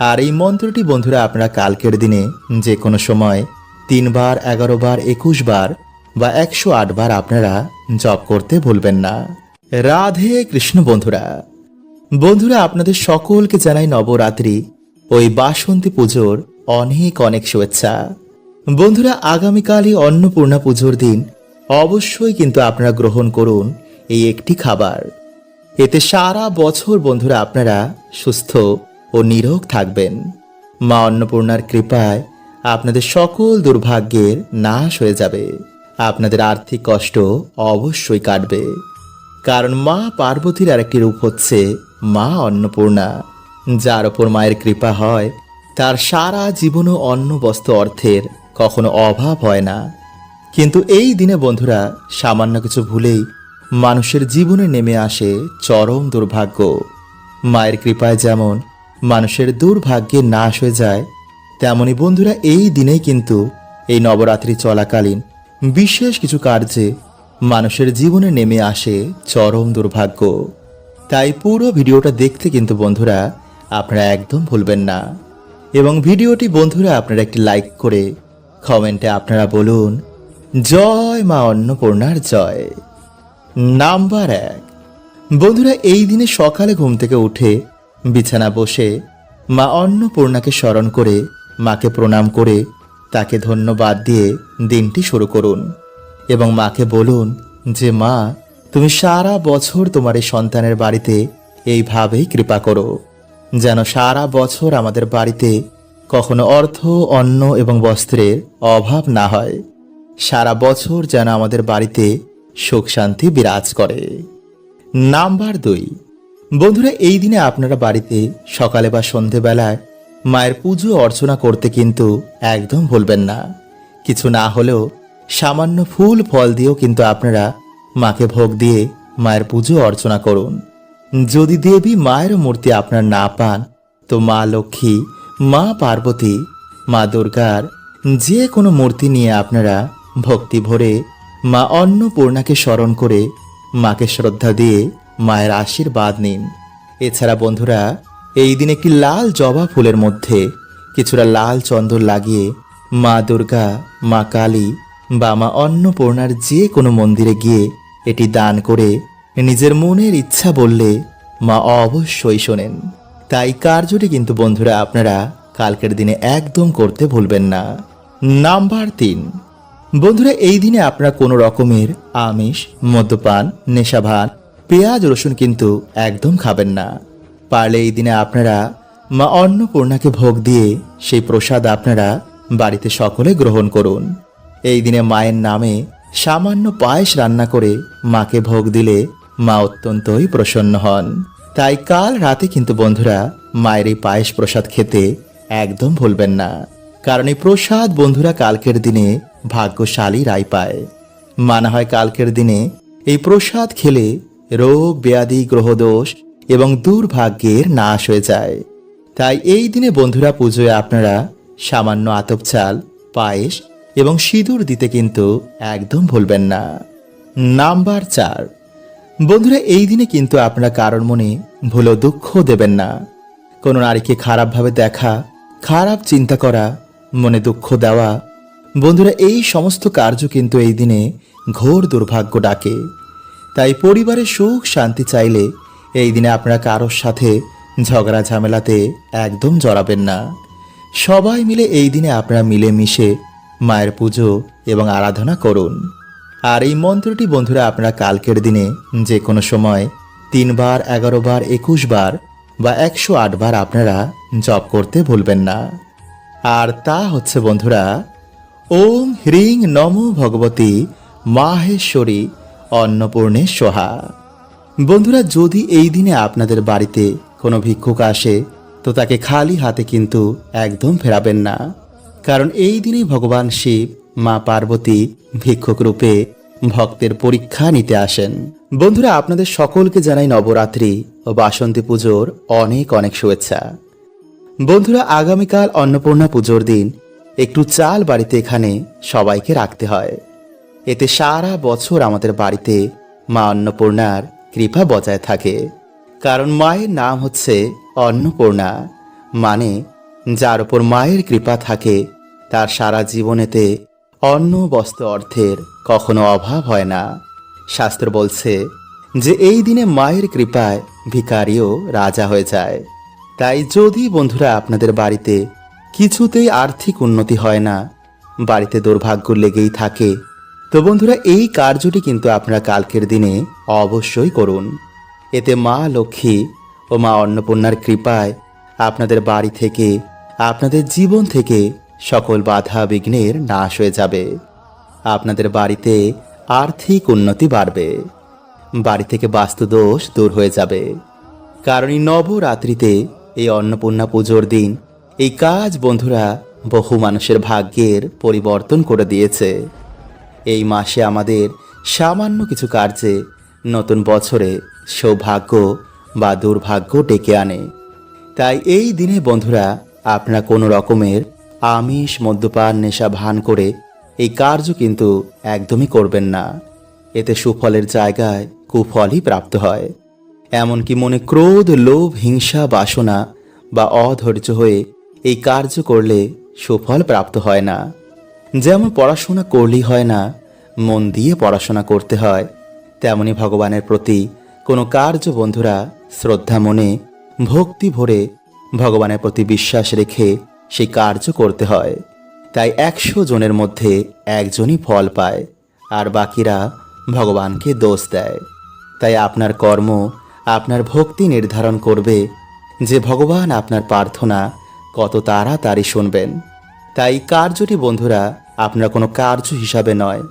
আর এই মন্ত্রটি বন্ধুরা আপনারা কালকের দিনে যে কোনো সময় তিনবার এগারো বার একুশ বার বা একশো আট বার আপনারা জপ করতে ভুলবেন না। রাধে কৃষ্ণ বন্ধুরা বন্ধুরা আপনাদের সকলকে জানাই নবরাত্রি, ওই বাসন্তী পুজোর অনেক অনেক শুভেচ্ছা। বন্ধুরা, আগামীকালই অন্নপূর্ণা পুজোর দিন, অবশ্যই কিন্তু আপনারা গ্রহণ করুন এই একটি খাবার। এতে সারা বছর বন্ধুরা আপনারা সুস্থ ও নিরোগ থাকবেন। মা অন্নপূর্ণার কৃপায় আপনাদের সকল দুর্ভাগ্যের নাশ হয়ে যাবে। আপনাদের আর্থিক কষ্ট অবশ্যই কাটবে। কারণ মা পার্বতীর আরেকটি রূপ হচ্ছে মা অন্নপূর্ণা। যার ওপর মায়ের কৃপা হয়, তার সারা জীবনও অন্ন বস্ত্র অর্থের কখনো অভাব হয় না। কিন্তু এই দিনে বন্ধুরা, সামান্য কিছু ভুলেই মানুষের জীবনে নেমে আসে চরম দুর্ভাগ্য। মায়ের কৃপায় যেমন মানুষের দুর্ভাগ্যে নাশ হয়ে যায়। তেমনি বন্ধুরা, এই দিনেই কিন্তু এই নবরাত্রি চলাকালীন বিশেষ কিছু কার্যে মানুষের জীবনে নেমে আসে চরম দুর্ভাগ্য। তাই পুরো ভিডিওটা দেখতে কিন্তু বন্ধুরা, আপনারা একদম ভুলবেন না। এবং ভিডিওটি বন্ধুরা, আপনারা একটি লাইক করে কমেন্টে আপনারা বলুন, জয় মা অন্নপূর্ণার জয়। নাম্বার এক। বন্ধুরা, এই দিনে সকালে ঘুম থেকে উঠে বিছানা বসে মা অন্নপূর্ণাকে স্মরণ করে মাকে প্রণাম করে তাকে ধন্যবাদ দিয়ে দিনটি শুরু করুন এবং মাকে বলুন যে, মা, তুমি সারা বছর তোমার এই সন্তানের বাড়িতে এইভাবেই কৃপা করো। যেন সারা বছর আমাদের বাড়িতে কখনো অর্থ, অন্ন এবং বস্ত্রের অভাব না হয়। সারা বছর যেন আমাদের বাড়িতে সুখ শান্তি বিরাজ করে। নাম্বার দুই বন্ধুরা, এই দিনে আপনারা বাড়িতে সকালে বা সন্ধেবেলায় মায়ের পুজো অর্চনা করতে কিন্তু একদম ভুলবেন না। কিছু না হলেও সামান্য ফুল, ফল দিয়েও কিন্তু আপনারা মাকে ভোগ দিয়ে মায়ের পুজো অর্চনা করুন। যদি দেবী মায়ের মূর্তি আপনার না পান, তো মা লক্ষ্মী, মা পার্বতী, মা দুর্গার যে কোনো মূর্তি নিয়ে আপনারা ভক্তি ভরে মা অন্নপূর্ণাকে স্মরণ করে মাকে শ্রদ্ধা দিয়ে মায়ের আশীর্বাদ নিন। এছাড়া বন্ধুরা, এই দিন একটি লাল জবা ফুলের মধ্যে কিছুটা লাল চন্দন লাগিয়ে মা দুর্গা, মা কালী বা মা অন্নপূর্ণার যে কোনো মন্দিরে গিয়ে এটি দান করে নিজের মনের ইচ্ছা বললে মা অবশ্যই শোনেন। তাই কার্যটি কিন্তু বন্ধুরা আপনারা কালকের দিনে একদম করতে ভুলবেন না। নাম্বার তিন। বন্ধুরা, এই দিনে আপনারা কোনো রকমের আমিষ, মদ্যপান, নেশাভান পেঁয়াজ, রসুন কিন্তু একদম খাবেন না। পারলে এই দিনে আপনারা মা অন্নপূর্ণাকে ভোগ দিয়ে সেই প্রসাদ আপনারা বাড়িতে সকলে গ্রহণ করুন। এই দিনে মায়ের নামে সামান্য পায়েস রান্না করে মাকে ভোগ দিলে মা অত্যন্তই প্রসন্ন হন। তাই কাল রাতে কিন্তু বন্ধুরা মায়ের এই পায়েস প্রসাদ খেতে একদম ভুলবেন না। কারণ এই প্রসাদ বন্ধুরা কালকের দিনে ভাগ্যশালী রায় পায়। মানা হয় কালকের দিনে এই প্রসাদ খেলে রোগ, ব্যাধি, গ্রহদোষ এবং দুর্ভাগ্যের নাশ হয়ে যায়। তাই এই দিনে বন্ধুরা পুজোয় আপনারা সামান্য আতপ চাল, পায়েস এবং সিঁদুর দিতে কিন্তু একদম ভুলবেন না। নাম্বার চার। বন্ধুরা, এই দিনে কিন্তু আপনারা কারোর মনে ভুলো দুঃখ দেবেন না। কোনো নারীকে খারাপভাবে দেখা, খারাপ চিন্তা করা, মনে দুঃখ দেওয়া, বন্ধুরা, এই সমস্ত কার্য কিন্তু এই দিনে ঘোর দুর্ভাগ্য ডাকে। তাই পরিবারের সুখ, শান্তি চাইলে এই দিনে আপনারা কারোর সাথে ঝগড়া, ঝামেলাতে একদম জড়াবেন না। সবাই মিলে এই দিনে আপনারা মিলেমিশে মায়ের পুজো এবং আরাধনা করুন। আর এই মন্ত্রটি বন্ধুরা আপনারা কালকের দিনে যে কোনো সময় তিনবার এগারো বার একুশ বার বা একশো আট বার আপনারা জপ করতে ভুলবেন না। আর তা হচ্ছে বন্ধুরা, ওম হ্রিং নমো ভগবতী মাহেশ্বরী অন্নপূর্ণে সোহা। বন্ধুরা, যদি এই দিনে আপনাদের বাড়িতে কোনো ভিক্ষুক আসে, তো তাকে খালি হাতে কিন্তু একদম ফেরাবেন না। কারণ এই দিনেই ভগবান শিব, মা পার্বতী, ভিক্ষুক রূপে ভক্তের পরীক্ষা নিতে আসেন। বন্ধুরা, আপনাদের সকলকে জানাই নবরাত্রি ও বাসন্তী পুজোর অনেক অনেক শুভেচ্ছা। বন্ধুরা, আগামীকাল অন্নপূর্ণা পুজোর দিন একটু চাল বাড়িতে এখানে সবাইকে রাখতে হয়। এতে সারা বছর আমাদের বাড়িতে মা অন্নপূর্ণার কৃপা বজায় থাকে। কারণ মায়ের নাম হচ্ছে অন্নপূর্ণা মানে যার উপর মায়ের কৃপা থাকে, তার সারা জীবনেতে অন্ন বস্ত্র অর্থের কখনো অভাব হয় না। শাস্ত্র বলছে যে এই দিনে মায়ের কৃপায় ভিকারিও রাজা হয়ে যায়। তাই যদি বন্ধুরা আপনাদের বাড়িতে কিছুতেই আর্থিক উন্নতি হয় না, বাড়িতে দুর্ভাগ্য লেগেই থাকে তো বন্ধুরা, এই কার্যটি কিন্তু আপনারা কালকের দিনে অবশ্যই করুন। এতে মা লক্ষ্মী ও মা অন্নপূর্ণার কৃপায় আপনাদের বাড়ি থেকে, আপনাদের জীবন থেকে সকল বাধা বিঘ্নের নাশ হয়ে যাবে। আপনাদের বাড়িতে আর্থিক উন্নতি বাড়বে। বাড়ি থেকে বাস্তুদোষ দূর হয়ে যাবে। কারণ এই নবরাত্রিতে এই অন্নপূর্ণা পুজোর দিন এই কাজ বন্ধুরা বহু মানুষের ভাগ্যের পরিবর্তন করে দিয়েছে। এই মাসে আমাদের সামান্য কিছু কার্যে নতুন বছরে সৌভাগ্য বা দুর্ভাগ্য ডেকে আনে। তাই এই দিনে বন্ধুরা, আপনারা কোনো রকমের আমিষ, মদ্যপান, নেশা ভান করে এই কার্য কিন্তু একদমই করবেন না। এতে সুফলের জায়গায় কুফলই প্রাপ্ত হয়। এমনকি মনে ক্রোধ, লোভ, হিংসা, বাসনা বা অধৈর্য হয়ে এই কার্য করলে সুফল প্রাপ্ত হয় না। যেমন পড়াশোনা করলেই হয় না, মন দিয়ে পড়াশোনা করতে হয়, তেমনি ভগবানের প্রতি কোনো কার্য বন্ধুরা শ্রদ্ধা মনে, ভক্তি ভরে ভগবানের প্রতি বিশ্বাস রেখে সেই কার্য করতে হয়। তাই একশো জনের মধ্যে একজনই ফল পায়, আর বাকিরা ভগবানকে দোষ দেয়। তাই আপনার কর্ম, আপনার ভক্তি নির্ধারণ করবে, যে ভগবান আপনার প্রার্থনা, কত তাড়াতাড়ি শুনবেন। তাই কার্যটি, বন্ধুরা, আপনার কোনো কার্য হিসাবে নয়।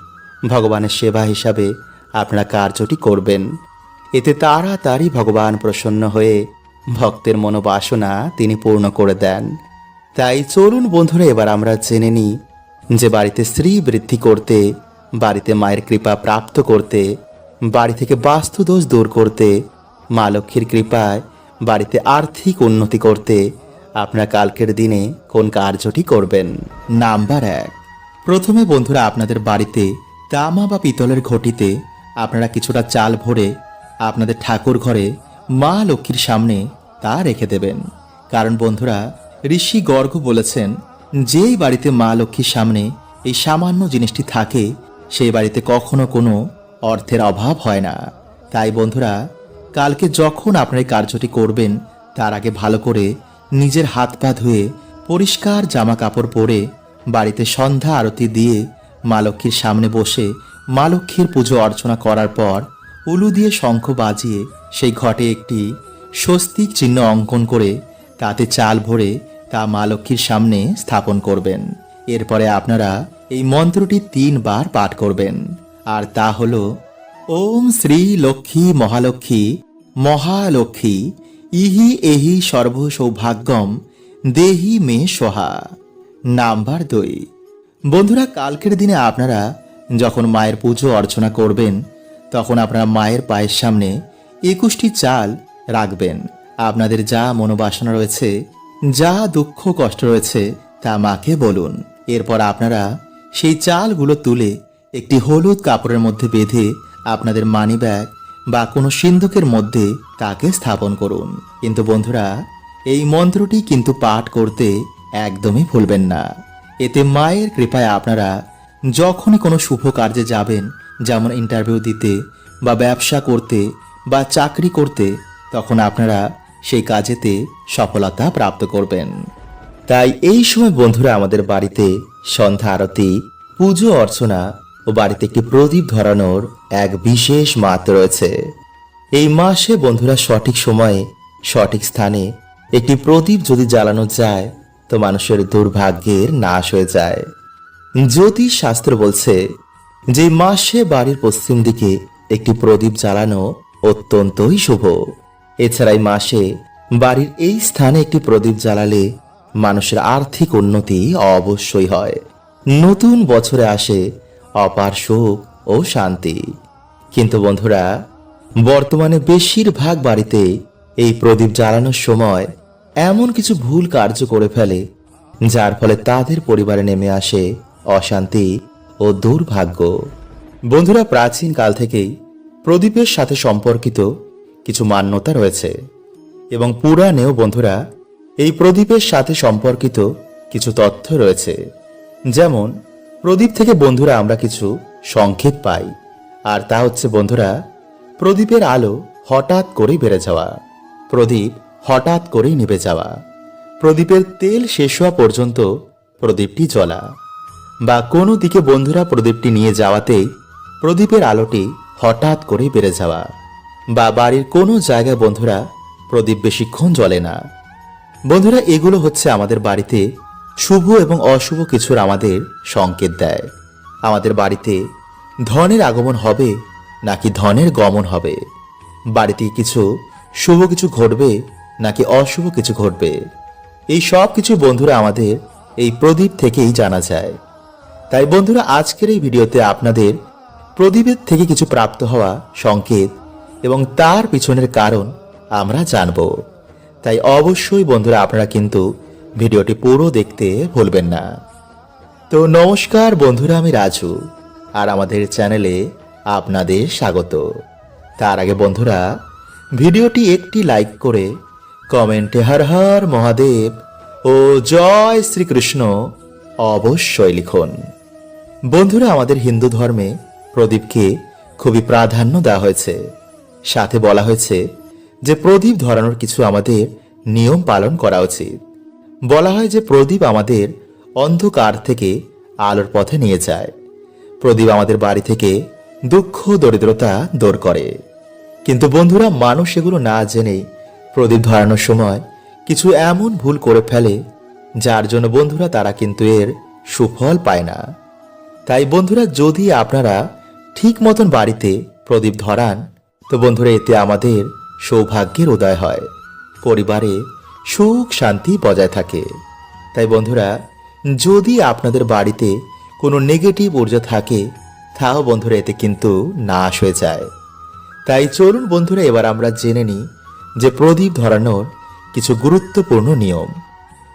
ভগবানের সেবা হিসাবে আপনারা কার্যটি করবেন। এতে তাড়াতাড়ি ভগবান প্রসন্ন হয়ে ভক্তের মনোবাসনা তিনি পূর্ণ করে দেন। তাই চলুন, বন্ধুরা, এবার আমরা জেনে নিই যে বাড়িতে স্ত্রী বৃদ্ধি করতে, বাড়িতে মায়ের কৃপা প্রাপ্ত করতে, বাড়ি থেকে বাস্তুদোষ দূর করতে, মা লক্ষ্মীর কৃপায় বাড়িতে আর্থিক উন্নতি করতে আপনারা কালকের দিনে কোন কার্যটি করবেন? নাম্বার এক। প্রথমে বন্ধুরা, আপনাদের বাড়িতে তামা বা পিতলের ঘটিতে আপনারা কিছুটা চাল ভরে আপনাদের ঠাকুর ঘরে মা লক্ষ্মীর সামনে তা রেখে দেবেন। কারণ বন্ধুরা, ঋষি গর্গ বলেছেন, যেই বাড়িতে মা লক্ষ্মীর সামনে এই সামান্য জিনিসটি থাকে সেই বাড়িতে কখনো কোনো অর্থের অভাব হয় না। তাই বন্ধুরা, কালকে যখন আপনার এই কার্যটি করবেন, তার আগে ভালো করে নিজের হাত পা ধুয়ে পরিষ্কার জামা কাপড় পরে বাড়িতে সন্ধ্যা আরতি দিয়ে মা লক্ষ্মীর সামনে বসে মা লক্ষ্মীর পুজো অর্চনা করার পর উলু দিয়ে শঙ্খ বাজিয়ে সেই ঘটে একটি স্বস্তিক চিহ্ন অঙ্কন করে তাতে চাল ভরে তা মা লক্ষ্মীর সামনে স্থাপন করবেন। এরপরে আপনারা এই মন্ত্রটি তিনবার পাঠ করবেন। আর তা হল, ওম শ্রী লক্ষ্মী মহালক্ষ্মী মহালক্ষ্মী ইহি এহি সর্ব সৌভাগ্যম দেহি মে সোহা। নাম্বার দুই। বন্ধুরা, কালকের দিনে আপনারা যখন মায়ের পুজো অর্চনা করবেন, তখন আপনারা মায়ের পায়ের সামনে একুশটি চাল রাখবেন। আপনাদের যা মনোবাসনা রয়েছে, যা দুঃখ কষ্ট রয়েছে, তা মাকে বলুন। এরপর আপনারা সেই চালগুলো তুলে একটি হলুদ কাপড়ের মধ্যে বেঁধে আপনাদের মানি ব্যাগ বা কোনো সিন্ধুকের মধ্যে তাকে স্থাপন করুন। কিন্তু বন্ধুরা, এই মন্ত্রটি কিন্তু পাঠ করতে একদমই ভুলবেন না। এতে মায়ের কৃপায় আপনারা যখনই কোনো শুভ কার্যে যাবেন, যেমন ইন্টারভিউ দিতে বা ব্যবসা করতে বা চাকরি করতে, তখন আপনারা সেই কাজেতে সফলতা প্রাপ্ত করবেন। তাই এই সময় বন্ধুরা আমাদের বাড়িতে সন্ধ্যা আরতি, পুজো অর্চনা ও বাড়িতে একটি প্রদীপ ধরানোর এক বিশেষ মাত রয়েছে। এই মাসে, বন্ধুরা, সঠিক সময়ে, সঠিক স্থানে একটি প্রদীপ যদি জ্বালানো যায়, তো মানুষের দুর্ভাগ্যের নাশ হয়ে যায়। জ্যোতিষ শাস্ত্র বলছে, যে মাসে বাড়ির পশ্চিম দিকে একটি প্রদীপ জ্বালানো অত্যন্তই শুভ। এছাড়া এই মাসে বাড়ির এই স্থানে একটি প্রদীপ জ্বালালে মানুষের আর্থিক উন্নতি অবশ্যই হয়। নতুন বছরে আসে অপার সুখ ও শান্তি। কিন্তু বন্ধুরা, বর্তমানে বেশিরভাগ বাড়িতে এই প্রদীপ জ্বালানোর সময় এমন কিছু ভুল কার্য করে ফেলে, যার ফলে তাদের পরিবারে নেমে আসে অশান্তি ও দুর্ভাগ্য। বন্ধুরা, প্রাচীন কাল থেকেই প্রদীপের সাথে সম্পর্কিত কিছু মান্যতা রয়েছে। এবং পুরাণেও বন্ধুরা, এই প্রদীপের সাথে সম্পর্কিত কিছু তথ্য রয়েছে। যেমন প্রদীপ থেকে বন্ধুরা আমরা কিছু সংকেত পাই। আর তা হচ্ছে, বন্ধুরা, প্রদীপের আলো হঠাৎ করেই বেড়ে যাওয়া। প্রদীপ হঠাৎ করেই নিভে যাওয়া। প্রদীপের তেল শেষ হওয়া পর্যন্ত প্রদীপটি জ্বলা। বা কোনো দিকে বন্ধুরা, প্রদীপটি নিয়ে যাওয়াতেই প্রদীপের আলোটি হঠাৎ করেই বেড়ে যাওয়া। বা বাড়ির কোনো জায়গায় বন্ধুরা, প্রদীপ বেশিক্ষণ জ্বলে না। বন্ধুরা, এগুলো হচ্ছে আমাদের বাড়িতে শুভ এবং অশুভ কিছুর আমাদের সংকেত দেয়। আমাদের বাড়িতে ধনের আগমন হবে নাকি ধনের গমন হবে? বাড়িতে কিছু শুভ কিছু ঘটবে নাকি অশুভ কিছু ঘটবে? এই সব কিছু বন্ধুরা আমাদের এই প্রদীপ থেকেই জানা যায়। তাই বন্ধুরা, আজকের এই ভিডিওতে আপনাদের প্রদীপের থেকে কিছু প্রাপ্ত হওয়া সংকেত এবং তার পিছনের কারণ আমরা জানব। তাই অবশ্যই বন্ধুরা, আপনারা কিন্তু ভিডিওটি পুরো দেখতে ভুলবেন না। তো নমস্কার বন্ধুরা, আমি রাজু, আর আমাদের চ্যানেলে আপনাদের স্বাগত। তার আগে বন্ধুরা, ভিডিওটি একটি লাইক করে কমেন্টে হর হর মহাদেব ও জয় শ্রীকৃষ্ণ অবশ্যই লিখুন। বন্ধুরা, আমাদের হিন্দু ধর্মে প্রদীপকে খুবই প্রাধান্য দেওয়া হয়েছে। সাথে বলা হয়েছে যে প্রদীপ ধরানোর কিছু আমাদের নিয়ম পালন করা উচিত। বলা হয় যে প্রদীপ আমাদের অন্ধকার থেকে আলোর পথে নিয়ে যায়। প্রদীপ আমাদের বাড়ি থেকে দুঃখ, দরিদ্রতা দূর করে। কিন্তু বন্ধুরা, মানুষ এগুলো না জেনে প্রদীপ ধরানোর সময় কিছু এমন ভুল করে ফেলে, যার জন্য বন্ধুরা তারা কিন্তু এর সুফল পায় না। তাই বন্ধুরা, যদি আপনারা ঠিক মতন বাড়িতে প্রদীপ ধরান, তো বন্ধুরা, এতে আমাদের সৌভাগ্যের উদয় হয়। পরিবারে সুখ, শান্তি বজায় থাকে। তাই বন্ধুরা, যদি আপনাদের বাড়িতে কোনো নেগেটিভ ঊর্জা থাকে, তাও বন্ধুরা, এতে কিন্তু নাশ হয়ে যায়। তাই চলুন বন্ধুরা, এবার আমরা জেনে নিই যে প্রদীপ ধরানোর কিছু গুরুত্বপূর্ণ নিয়ম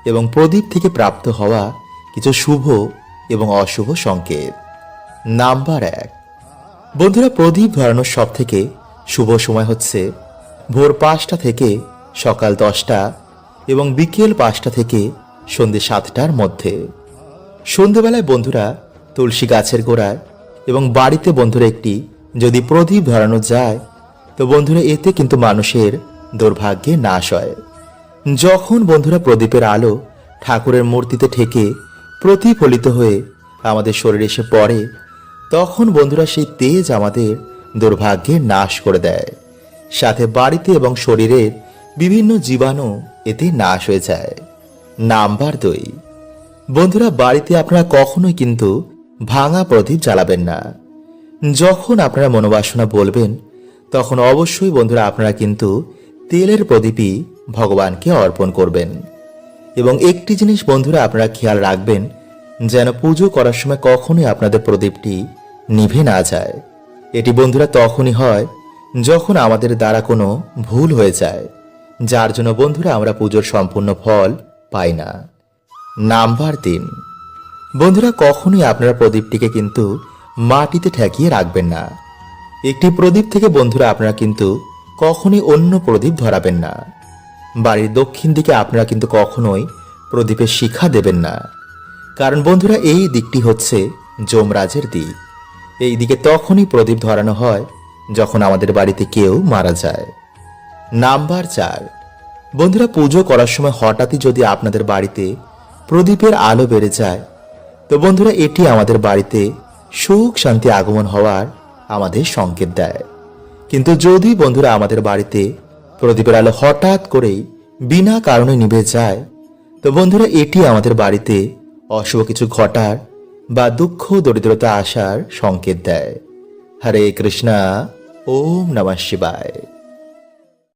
এবং প্রদীপ থেকে প্রাপ্ত হওয়া কিছু শুভ এবং অশুভ সংকেত। নাম্বার এক। বন্ধুরা, প্রদীপ ধরানোর সব থেকে শুভ সময় হচ্ছে ভোর পাঁচটা থেকে সকাল দশটা এবং বিকেল পাঁচটা থেকে সন্ধে সাতটার মধ্যে। সন্ধেবেলায় বন্ধুরা তুলসী গাছের গোড়ায় এবং বাড়িতে বন্ধুরা একটি যদি প্রদীপ ধরানো যায়, তো বন্ধুরা এতে কিন্তু মানুষের দুর্ভাগ্যে নাশ হয়। যখন বন্ধুরা প্রদীপের আলো ঠাকুরের মূর্তিতে ঠেকে প্রতিফলিত হয়ে আমাদের শরীরে এসে পড়ে, তখন বন্ধুরা সেই তেজ আমাদের দুর্ভাগ্যে নাশ করে দেয়। সাথে বাড়িতে এবং শরীরের বিভিন্ন জীবাণু এতে নাশ হয়ে যায়। নাম্বার দুই। বন্ধুরা, বাড়িতে আপনারা কখনোই কিন্তু ভাঙা প্রদীপ জ্বালাবেন না। যখন আপনারা মনোবাসনা বলবেন, তখন অবশ্যই বন্ধুরা আপনারা কিন্তু তেলের প্রদীপই ভগবানকে অর্পণ করবেন। এবং একটি জিনিস বন্ধুরা আপনারা খেয়াল রাখবেন, যেন পুজো করার সময় কখনোই আপনাদের প্রদীপটি নিভে না যায়। এটি বন্ধুরা তখনই হয় যখন আমাদের দ্বারা কোনো ভুল হয়ে যায়। যার জন্য বন্ধুরা আমরা পুজোর সম্পূর্ণ ফল পাই না। নাম্বার তিন বন্ধুরা, কখনোই আপনারা প্রদীপটিকে কিন্তু মাটিতে ঠেকিয়ে রাখবেন না। একটি প্রদীপ থেকে বন্ধুরা, আপনারা কিন্তু কখনোই অন্য প্রদীপ ধরাবেন না। বাড়ির দক্ষিণ দিকে আপনারা কিন্তু কখনোই প্রদীপের শিখা দেবেন না। কারণ বন্ধুরা, এই দিকটি হচ্ছে যমরাজের দিক। এই দিকে তখনই প্রদীপ ধরানো হয় যখন আমাদের বাড়িতে কেউ মারা যায়। নাম্বার চার। বন্ধুরা, পুজো করার সময় হঠাৎই যদি আপনাদের বাড়িতে প্রদীপের আলো বেড়ে যায়, তো বন্ধুরা, এটি আমাদের বাড়িতে সুখ শান্তি আগমন হওয়ার আমাদের সংকেত দেয়। কিন্তু যদি বন্ধুরা আমাদের বাড়িতে প্রদীপের আলো হঠাৎ করেই বিনা কারণে নিভে যায়, তো বন্ধুরা, এটি আমাদের বাড়িতে অশুভ কিছু ঘটার বা দুঃখ, দরিদ্রতা আসার সংকেত দেয়। হরে কৃষ্ণা, ওম নমঃ শিবায়।